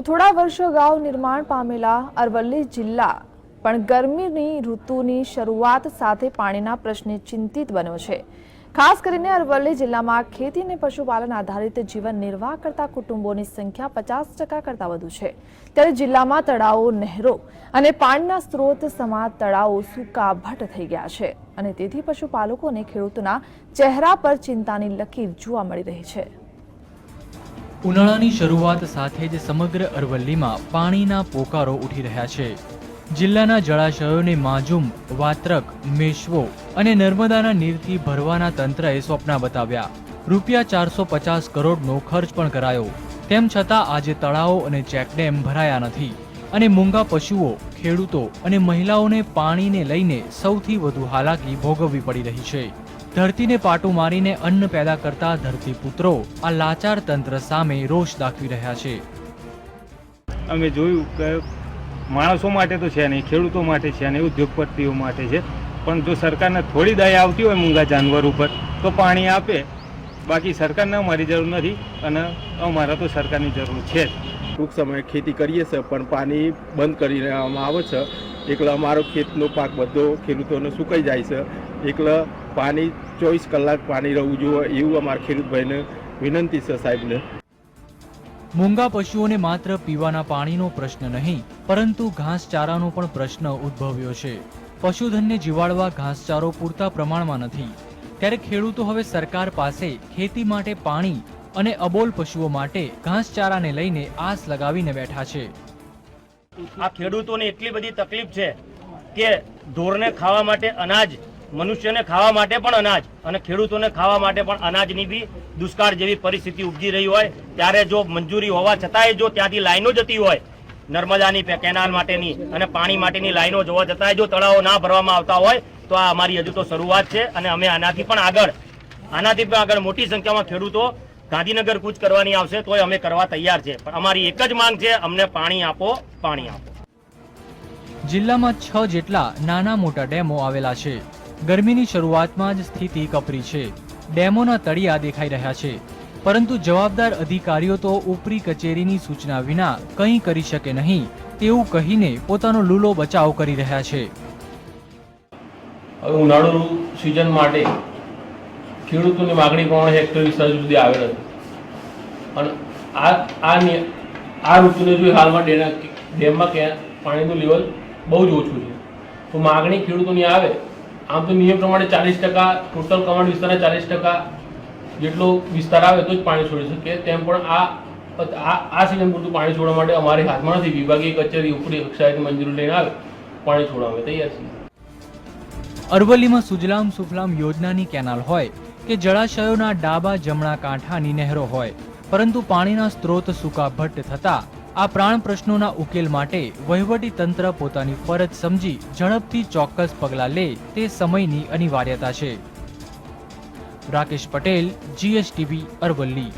તો થોડા વર્ષો અગાઉ નિર્માણ પામેલા અરવલ્લી જિલ્લા, પણ ગરમીની ઋતુની શરૂઆત સાથે પાણીના પ્રશ્ને ચિંતિત બન્યો છે. ખાસ કરીને અરવલ્લી જિલ્લામાં ખેતી અને પશુપાલન આધારિત જીવન નિર્વાહ કરતા કુટુંબોની સંખ્યા પચાસ ટકા કરતાં વધુ છે. ત્યારે જિલ્લામાં તળાવો નહેરો અને પાણીના સ્ત્રોત સમા તળાવો સૂકાભટ થઈ ગયા છે અને તેથી પશુપાલકો અને ખેડૂતોના ચહેરા પર ચિંતાની લકીર જોવા મળી રહી છે. ઉનાળાની શરૂઆત સાથે જ સમગ્ર અરવલ્લીમાં પાણીના પોકારો ઉઠી રહ્યા છે. જિલ્લાના જળાશયોને માજુમ વાત્રક, મેશ્વો અને નર્મદાના નીરથી ભરવાના તંત્રએ સ્વપ્ન બતાવ્યા. રૂપિયા ચારસો પચાસ કરોડનો ખર્ચ પણ કરાયો. તેમ છતાં આજે તળાવો અને ચેકડેમ ભરાયા નથી અને મૂંગા પશુઓ, ખેડૂતો અને મહિલાઓને પાણીને લઈને સૌથી વધુ હાલાકી ભોગવવી પડી રહી છે. ધરતીને પાટું મારીને અન્ન પેદા કરતા ધરતીપુત્રો આ લાચાર તંત્ર સામે રોષ દાખવી રહ્યા છે. અમે જોયું કે માણસો માટે તો છે નહીં ખેડૂતો માટે છે નહીં ઉદ્યોગપતિઓ માટે છે. પણ જો સરકારને થોડી દયા આવતી હોય મૂંગા જાનવર ઉપર તો પાણી આપે. બાકી સરકારને અમારી જરૂર નથી અને અમારા તો સરકારની જરૂર છે ટૂંક સમયે ખેતી કરીએ છીએ પણ પાણી બંધ કરી દેવામાં આવે છે. એકલા અમારો ખેતનો પાક બધો ખેડૂતોને સુકાઈ જાય છે. એટલે પાણી ચોવીસ કલાક પાણી રહેવું જોઈએ એવું અમારા ખેડૂતભાઈને વિનંતી છે સાહેબને. મૂંગા પશુઓને માત્ર પીવાના પાણીનો પ્રશ્ન નહીં પરંતુ ઘાસચારાનો પણ પ્રશ્ન ઉદ્ભવ્યો છે. પશુધનને જીવાડવા ઘાસચારો પૂરતા પ્રમાણમાં નથી. ત્યારે ખેડૂતો હવે સરકાર પાસે ખેતી માટે પાણી અને અબોલ પશુઓ માટે ઘાસચારાને લઈને આસ લગાવીને બેઠા છે. આ ખેડૂતોને એટલી બધી તકલીફ છે કે ઢોરને ખાવા માટે અનાજ મનુષ્યને ખાવા માટે પણ અનાજ અને ખેડૂતોને ખાવા માટે પણ અનાજની બી દુષ્કાળ જેવી પરિસ્થિતિ ઉપજી રહી હોય. ત્યારે જો મંજૂરી હોવા છતાંય જો ત્યાંથી લાઈનો જતી હોય, નર્મદાની કેનાલ માટેની અને પાણી માટેની લાઈનો જોવા છતાંય જો તળાવો ના ભરવામાં આવતા હોય, તો આ અમારી હજુ તો શરૂઆત છે અને અમે આનાથી પણ આગળ, આનાથી પણ આગળ મોટી સંખ્યામાં ખેડૂતો ગાંધીનગર કૂચ કરવાની આવશે, તોય અમે કરવા તૈયાર છે. પણ અમારી એક જ માંગ છે, અમને પાણી આપો પાણી આપો. જિલ્લામાં છ જેટલા નાના મોટા ડેમો આવેલા છે. ગરમીની શરૂઆતમાં જ સ્થિતિ કપરી છે. ડેમોના તળિયા દેખાઈ રહ્યા છે. પરંતુ જવાબદાર અધિકારીઓ તો ઉપરી કચેરીની સૂચના વિના કંઈ કરી શકે નહીં, તેવું કહીને પોતાનો લૂલો બચાવ કરી રહ્યા છે. હવે ઉનાળુ સિઝન માટે ખેડૂતોની માગણી પ્રમાણે હેક્ટર વિસ્તાર સુધી આવેલ હતી. અને આ આ ઋતુને જો હાલમાં ડેના ડેમમાં ક્યાં પાણીનું લેવલ બહુ જ ઓછું છે. તો માગણી ખેડૂતોની આવે આમ તો નિયમ પ્રમાણે ચાલીસ ટકા ટોટલ કમાન્ડ વિસ્તારના ચાલીસ ટકા જેટલો વિસ્તાર આવે તો જ પાણી છોડી શકે તેમ પણ આ આ સિઝન પૂરતું પાણી છોડવા માટે અમારી હાથમાં નથી. વિભાગીય કચેરી, ઉપરી કક્ષાએથી મંજૂરી લઈને આવે, પાણી છોડવા તૈયાર છીએ. અરવલ્લીમાં સુજલામ સુફલામ યોજનાની કેનાલ હોય કે જળાશયોના ડાબા જમણા કાંઠાની નહેરો હોય, પરંતુ પાણીના સ્ત્રોત સૂકાભટ્ટ થતા આ પ્રાણ પ્રશ્નોના ઉકેલ માટે વહીવટી તંત્ર પોતાની ફરજ સમજી ઝડપથી ચોક્કસ પગલાં લે તે સમયની અનિવાર્યતા છે. રાકેશ પટેલ જીએસટીવી અરવલ્લી.